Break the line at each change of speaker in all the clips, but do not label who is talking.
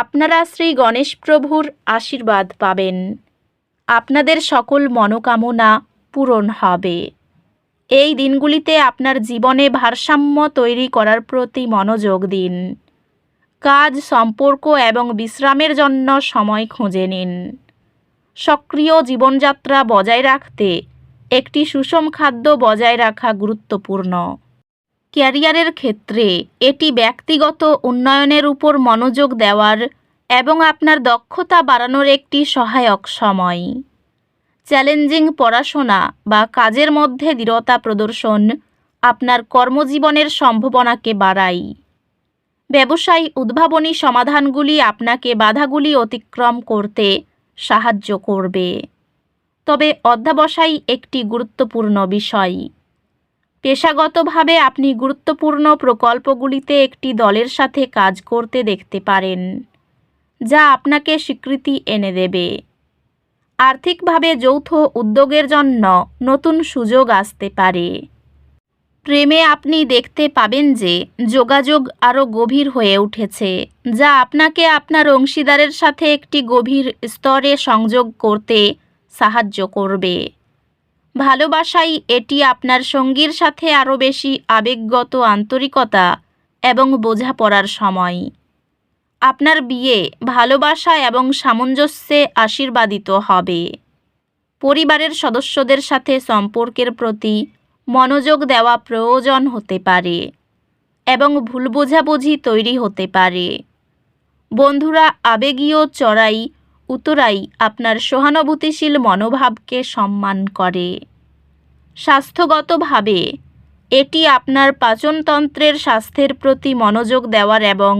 আপনারা শ্রী গণেশ প্রভুর আশীর্বাদ পাবেন। আপনাদের সকল মনোকামনা পূরণ হবে। এই দিনগুলিতে আপনার জীবনে ভারসাম্য তৈরি করার প্রতি মনোযোগ দিন। কাজ, সম্পর্ক এবং বিশ্রামের জন্য সময় খুঁজে নিন। সক্রিয় জীবনযাত্রা বজায় রাখতে একটি সুষম খাদ্য বজায় রাখা গুরুত্বপূর্ণ। ক্যারিয়ারের ক্ষেত্রে এটি ব্যক্তিগত উন্নয়নের উপর মনোযোগ দেওয়ার এবং আপনার দক্ষতা বাড়ানোর একটি সহায়ক সময়। চ্যালেঞ্জিং পড়াশোনা বা কাজের মধ্যে দৃঢ়তা প্রদর্শন আপনার কর্মজীবনের সম্ভাবনাকে বাড়ায়। ব্যবসায়ী উদ্ভাবনী সমাধানগুলি আপনাকে বাধাগুলি অতিক্রম করতে সাহায্য করবে। তবে অধ্যাবসায় একটি গুরুত্বপূর্ণ বিষয়। পেশাগতভাবে আপনি গুরুত্বপূর্ণ প্রকল্পগুলিতে একটি দলের সাথে কাজ করতে দেখতে পারেন, যা আপনাকে স্বীকৃতি এনে দেবে। আর্থিকভাবে যৌথ উদ্যোগের জন্য নতুন সুযোগ আসতে পারে। প্রেমে আপনি দেখতে পাবেন যে যোগাযোগ আরও গভীর হয়ে উঠেছে, যা আপনাকে আপনার অংশীদারের সাথে একটি গভীর স্তরে সংযোগ করতে সাহায্য করবে। ভালোবাসাই এটি আপনার সঙ্গীর সাথে আরও বেশি আবেগগত আন্তরিকতা এবং বোঝাপড়ার সময়। আপনার বিয়ে ভালোবাসা এবং সামঞ্জস্যে আশীর্বাদিত হবে। পরিবারের সদস্যদের সাথে সম্পর্কের প্রতি মনোযোগ দেওয়া প্রয়োজন হতে পারে এবং ভুল বোঝাবুঝি তৈরি হতে পারে। বন্ধুরা, আবেগীয় চড়াই উতরাই আপনার সহানুভূতিশীল মনোভাবকে সম্মান করে। স্বাস্থ্যগতভাবে, এটি আপনার পাচনতন্ত্রের স্বাস্থ্যের প্রতি মনোযোগ দেওয়ার এবং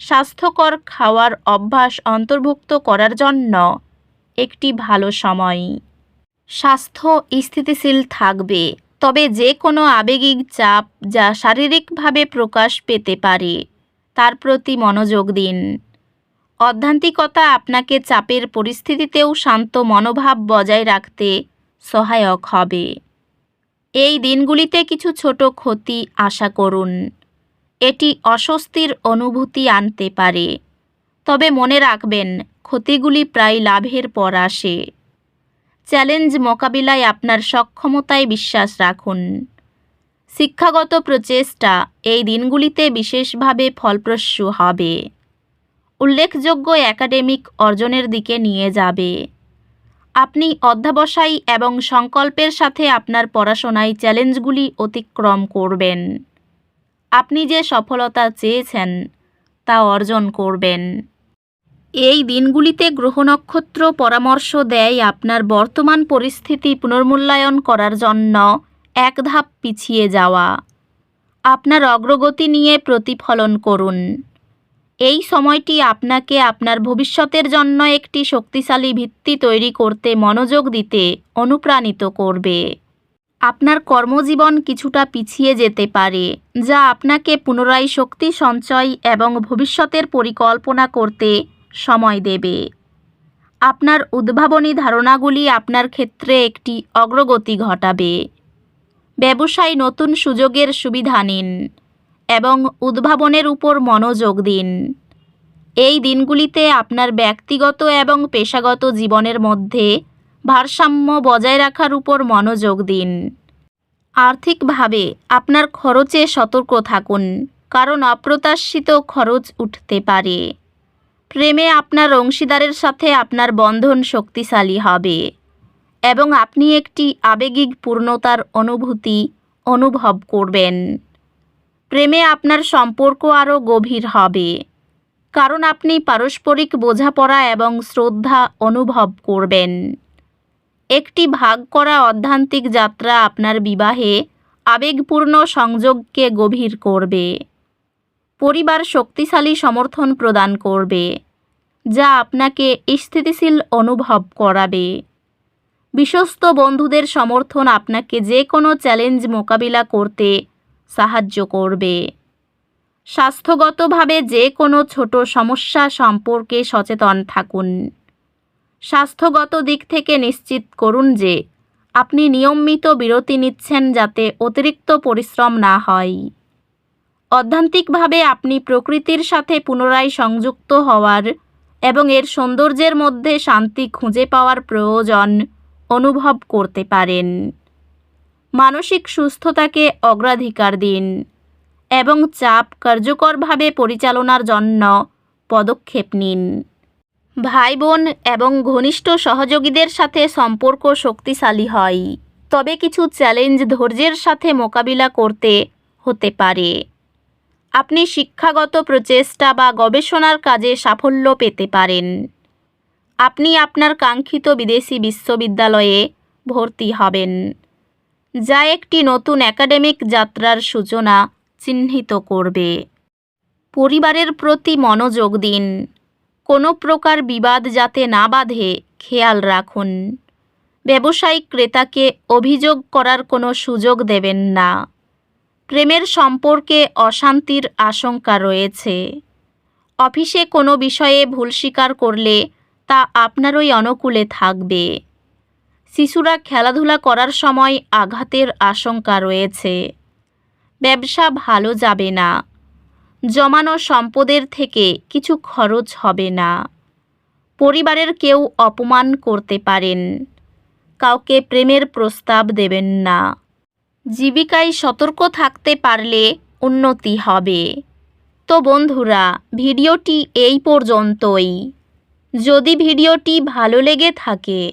স্বাস্থ্যকর খাওয়ার অভ্যাস অন্তর্ভুক্ত করার জন্য একটি ভালো সময়। স্বাস্থ্য স্থিতিশীল থাকবে, তবে যে কোনো আবেগিক চাপ যা শারীরিকভাবে প্রকাশ পেতে পারে, তার প্রতি মনোযোগ দিন। অধ্যান্তিকতা আপনাকে চাপের পরিস্থিতিতেও শান্ত মনোভাব বজায় রাখতে সহায়ক হবে। এই দিনগুলিতে কিছু ছোট ক্ষতি আশা করুন। এটি অস্বস্তির অনুভূতি আনতে পারে। তবে মনে রাখবেন, ক্ষতিগুলি প্রায় লাভের পর আসে। চ্যালেঞ্জ মোকাবিলায় আপনার সক্ষমতায় বিশ্বাস রাখুন। শিক্ষাগত প্রচেষ্টা এই দিনগুলিতে বিশেষভাবে ফলপ্রসূ হবে। উল্লেখযোগ্য একাডেমিক অর্জনের দিকে নিয়ে যাবে। আপনি অধ্যাবসায়ী এবং সংকল্পের সাথে আপনার পড়াশোনায় চ্যালেঞ্জগুলি অতিক্রম করবেন। আপনি যে সফলতা চেয়েছেন, তা অর্জন করবেন। এই দিনগুলিতে গ্রহ নক্ষত্র পরামর্শ দেয় আপনার বর্তমান পরিস্থিতি পুনর্মূল্যায়ন করার জন্য এক ধাপ পিছিয়ে যাওয়া। আপনার অগ্রগতি নিয়ে প্রতিফলন করুন। এই সময়টি আপনাকে আপনার ভবিষ্যতের জন্য একটি শক্তিশালী ভিত্তি তৈরি করতে মনোযোগ দিতে অনুপ্রাণিত করবে। আপনার কর্মজীবন কিছুটা পিছিয়ে যেতে পারে, যা আপনাকে পুনরায় শক্তি সঞ্চয় এবং ভবিষ্যতের পরিকল্পনা করতে সময় দেবে। আপনার উদ্ভাবনী ধারণাগুলি আপনার ক্ষেত্রে একটি অগ্রগতি ঘটাবে। ব্যবসায় নতুন সুযোগের সুবিধা নিন। এবং উদ্ভাবনের উপর মনোযোগ দিন। এই দিনগুলিতে আপনার ব্যক্তিগত এবং পেশাগত জীবনের মধ্যে ভারসাম্য বজায় রাখার উপর মনোযোগ দিন। আর্থিকভাবে আপনার খরচে সতর্ক থাকুন, কারণ অপ্রত্যাশিত খরচ উঠতে পারে। প্রেমে আপনার অংশীদারের সাথে আপনার বন্ধন শক্তিশালী হবে এবং আপনি একটি আবেগিক পূর্ণতার অনুভূতি অনুভব করবেন। প্রেমে আপনার সম্পর্ক আরও গভীর হবে। কারণ আপনি পারস্পরিক বোঝাপড়া এবং শ্রদ্ধা অনুভব করবেন। একটি ভাগ করা অধ্যান্তিক যাত্রা আপনার বিবাহে আবেগপূর্ণ সংযোগকে গভীর করবে। পরিবার শক্তিশালী সমর্থন প্রদান করবে, যা আপনাকে স্থিতিশীল অনুভব করাবে। বিশ্বস্ত বন্ধুদের সমর্থন আপনাকে যে কোনো চ্যালেঞ্জ মোকাবিলা করতে সাহায্য করবে। স্বাস্থ্যগতভাবে যে কোনো ছোট সমস্যা সম্পর্কে সচেতন থাকুন। স্বাস্থ্যগত দিক থেকে নিশ্চিত করুন যে আপনি নিয়মিত বিরতি নিচ্ছেন যাতে অতিরিক্ত পরিশ্রম না হয়। অধ্যান্তিকভাবে আপনি প্রকৃতির সাথে পুনরায় সংযুক্ত হওয়ার এবং এর সৌন্দর্যের মধ্যে শান্তি খুঁজে পাওয়ার প্রয়োজন অনুভব করতে পারেন। মানসিক সুস্থতাকে অগ্রাধিকার দিন এবং চাপ কার্যকরভাবে পরিচালনার জন্য পদক্ষেপ নিন। ভাই বোন এবং ঘনিষ্ঠ সহযোগীদের সাথে সম্পর্ক শক্তিশালী হয়। তবে কিছু চ্যালেঞ্জ ধৈর্যের সাথে মোকাবিলা করতে হতে পারে। আপনি শিক্ষাগত প্রচেষ্টা বা গবেষণার কাজে সাফল্য পেতে পারেন। আপনি আপনার কাঙ্ক্ষিত বিদেশি বিশ্ববিদ্যালয়ে ভর্তি হবেন। যা একটি নতুন একাডেমিক যাত্রার সূচনা চিহ্নিত করবে। পরিবারের প্রতি মনোযোগ দিন। কোনো প্রকার বিবাদ যাতে না বাঁধে, খেয়াল রাখুন। ব্যবসায়িক ক্রেতাকে অভিযোগ করার কোনো সুযোগ দেবেন না। প্রেমের সম্পর্কে অশান্তির আশঙ্কা রয়েছে। অফিসে কোনো বিষয়ে ভুল স্বীকার করলে তা আপনারই অনুকূলে থাকবে। শিশুরা খেলাধুলা করার সময় আঘাতের আশঙ্কা রয়েছে। ব্যবসা ভালো যাবে না। জমানো সম্পদের থেকে কিছু খরচ হবে না। পরিবারের কেউ অপমান করতে পারেন। কাউকে প্রেমের প্রস্তাব দেবেন না। জীবিকায় সতর্ক থাকতে পারলে উন্নতি হবে। তো বন্ধুরা, ভিডিওটি এই পর্যন্তই। যদি ভিডিওটি ভালো লেগে থাকে